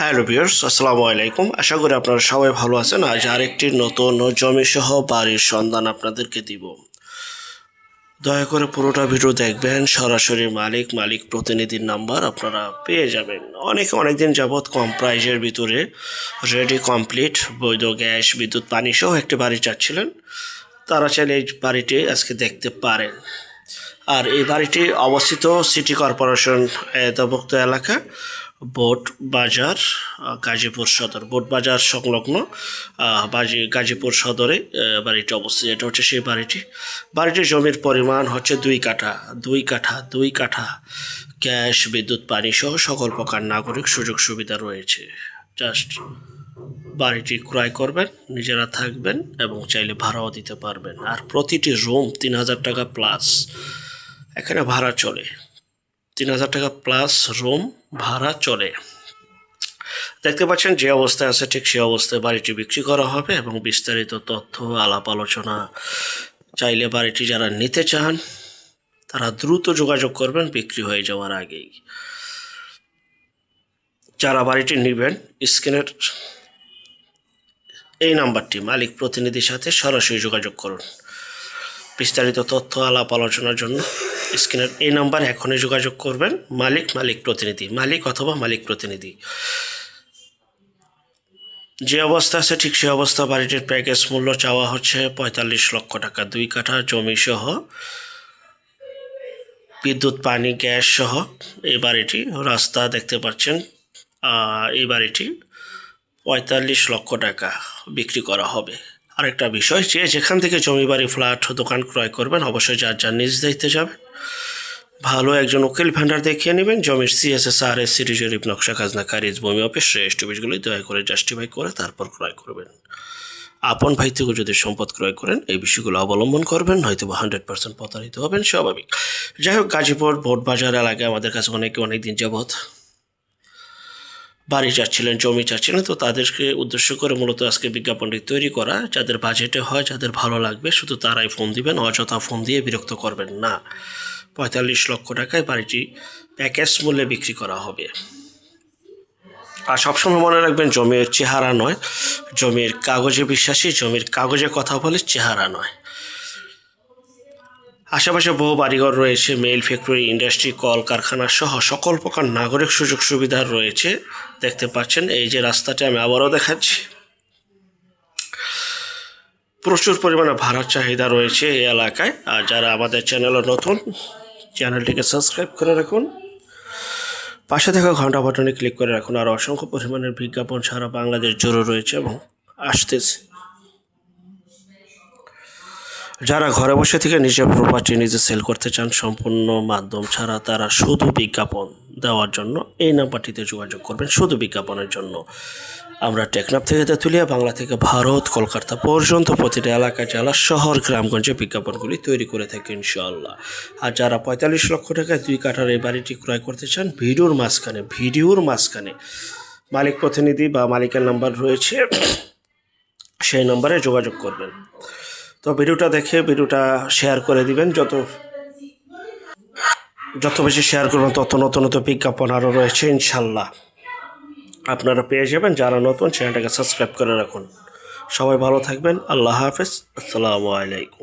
Hello viewers, আসসালামু আলাইকুম। আশা করি আপনারা সবাই ভালো আছেন। আজ আরেকটি নতুন জমি সহ বাড়ির সন্ধান আপনাদেরকে দিব। দয়া করে পুরোটা ভিডিও দেখবেন। সরাসরি মালিক মালিক প্রতিনিধির নাম্বার আপনারা পেয়ে যাবেন। অনেকে, অনেকদিন যাবৎ কম প্রাইজের ভিতরে রেডি কমপ্লিট বৈধ গ্যাস, বিদ্যুৎ, পানি সহ একটি বাড়ি চাচ্ছিলেন। তারা চাইলে এই বাড়িটি আজকে দেখতে পারেন। আর এই বাড়িটি অবস্থিত সিটি কর্পোরেশন এতভুক্ত এলাকা। বোট বাজার গাজীপুর সদর। বোট বাজার সংলগ্ন গাজীপুর সদরে বাড়িটি অবস্থিত। এটা হচ্ছে সেই বাড়িটি। বাড়িটির জমির পরিমাণ হচ্ছে দুই কাঠা। দুই কাঠা দুই কাঠা গ্যাস, বিদ্যুৎ, পানি সহ সকল প্রকার নাগরিক সুযোগ সুবিধা রয়েছে। জাস্ট বাড়িটি ক্রয় করবেন, নিজেরা থাকবেন এবং চাইলে ভাড়াও দিতে পারবেন। আর প্রতিটি রুম তিন হাজার টাকা প্লাস। এখানে ভাড়া চলে। তিন হাজার টাকা প্লাস রুম ভাড়া চলে। দেখতে পাচ্ছেন যে অবস্থায় আছে ঠিক সেই অবস্থায় বাড়িটি বিক্রি করা হবে এবং বিস্তারিত তথ্য, আলাপ আলোচনা চাইলে বাড়িটি যারা নিতে চান, তারা দ্রুত যোগাযোগ করবেন বিক্রি হয়ে যাওয়ার আগেই। যারা বাড়িটি নেবেন, স্ক্রিনের এই নাম্বারটি মালিক প্রতিনিধির সাথে সরাসরি যোগাযোগ করুন। বিস্তারিত তথ্য, আলাপ আলোচনার জন্য স্ক্রিনের এই নাম্বার এখনই যোগাযোগ করবেন। মালিক মালিক প্রতিনিধি, মালিক অথবা মালিক প্রতিনিধি। যে অবস্থা আছে, ঠিক সে অবস্থা। বাড়িটির প্যাকেজ মূল্য চাওয়া হচ্ছে পঁয়তাল্লিশ লক্ষ টাকা। দুই কাঠা জমি সহ বিদ্যুৎ, পানি, গ্যাস সহ এই বাড়িটি, রাস্তা দেখতে পাচ্ছেন এই বাড়িটি পঁয়তাল্লিশ লক্ষ টাকা বিক্রি করা হবে। আরেকটা বিষয়, যে যেখান থেকে জমি বাড়ি ফ্ল্যাট, দোকান ক্রয় করবেন, অবশ্যই যার যার নিজ দায়িত্বে যাবেন। ভালো একজন উকিল ভেন্ডার দেখিয়ে নেবেন, জমির সিএসএস আর এস সিটি জরিপ নকশা, খাজনা খারিজ ভূমি অফিস অফিসগুলি দয়া করে জাস্টিফাই করে তারপর ক্রয় করবেন। আপন ভাই থেকে যদি সম্পদ ক্রয় করেন, এই বিষয়গুলো অবলম্বন করবেন হয়তো বা হান্ড্রেড পার্সেন্ট প্রতারিত হবেন, স্বাভাবিক। যাই হোক, গাজীপুর ভোট বাজার এলাকায় আমাদের কাছে অনেকে অনেক দিন যাবৎ বাড়ি চাচ্ছিলেন জমি চাচ্ছিলেন, তো তাদেরকে উদ্দেশ্য করে মূলত আজকে বিজ্ঞাপনটি তৈরি করা। যাদের বাজেটে হয়, যাদের ভালো লাগবে, শুধু তারাই ফোন দিবেন, অযথা ফোন দিয়ে বিরক্ত করবেন না। পঁয়তাল্লিশ লক্ষ টাকায় বাড়িটি প্যাকেজ মূল্যে বিক্রি করা হবে। আর সবসময় মনে রাখবেন, জমির চেহারা নয়, জমির কাগজে বিশ্বাসী, জমির কাগজে কথা বলে চেহারা নয়। আশেপাশে বহু বাড়িঘর রয়েছে, মেল ফ্যাক্টরি, ইন্ডাস্ট্রি কল কারখানা সহ সকল প্রকার নাগরিক সুযোগ সুবিধা রয়েছে। দেখতে পাচ্ছেন, এই যে রাস্তাটি আমি আবারও দেখাচ্ছি। প্রচুর পরিমাণে ভাড়ার চাহিদা রয়েছে এই এলাকায়। আর যারা আমাদের চ্যানেলে নতুন, চ্যানেলটিকে সাবস্ক্রাইব করে রাখুন। পাশে থাকা ঘণ্টা বাটনে ক্লিক করে রাখুন। আর অসংখ্য পরিমাণের বিজ্ঞাপন সারা বাংলাদেশ জুড়ে রয়েছে এবং আসতেছে। যারা ঘরে বসে থেকে নিজের প্রপার্টি নিজে সেল করতে চান, সম্পূর্ণ মাধ্যম ছাড়া তারা শুধু বিজ্ঞাপন দেওয়ার জন্য এই নাম্বারটিতে যোগাযোগ করবেন, শুধু বিজ্ঞাপনের জন্য। আমরা টেকনাফ থেকে তেঁতুলিয়া, বাংলা থেকে ভারত, কলকাতা পর্যন্ত প্রতিটা এলাকা, জেলা, শহর, গ্রামগঞ্জে বিজ্ঞাপনগুলি তৈরি করে থাকি ইনশাআল্লাহ। আর যারা পঁয়তাল্লিশ লক্ষ টাকায় দুই কাঠার এই বাড়িটি ক্রয় করতে চান, ভিডিওর মাঝখানে ভিডিওর মাঝখানে মালিক প্রতিনিধি বা মালিকের নাম্বার রয়েছে, সেই নম্বরে যোগাযোগ করবেন। তো ভিডিওটা দেখে ভিডিওটা শেয়ার করে দিবেন। যত যত বেশি শেয়ার করবেন, তত নতুন নতুন বিজ্ঞাপন আরও রয়েছে, ইনশাল্লাহ। আপনারা পেয়ে যাবেন। যারা নতুন, চ্যানেলটাকে সাবস্ক্রাইব করে রাখুন। সবাই ভালো থাকবেন। আল্লাহ হাফেজ। আসসালামু আলাইকুম।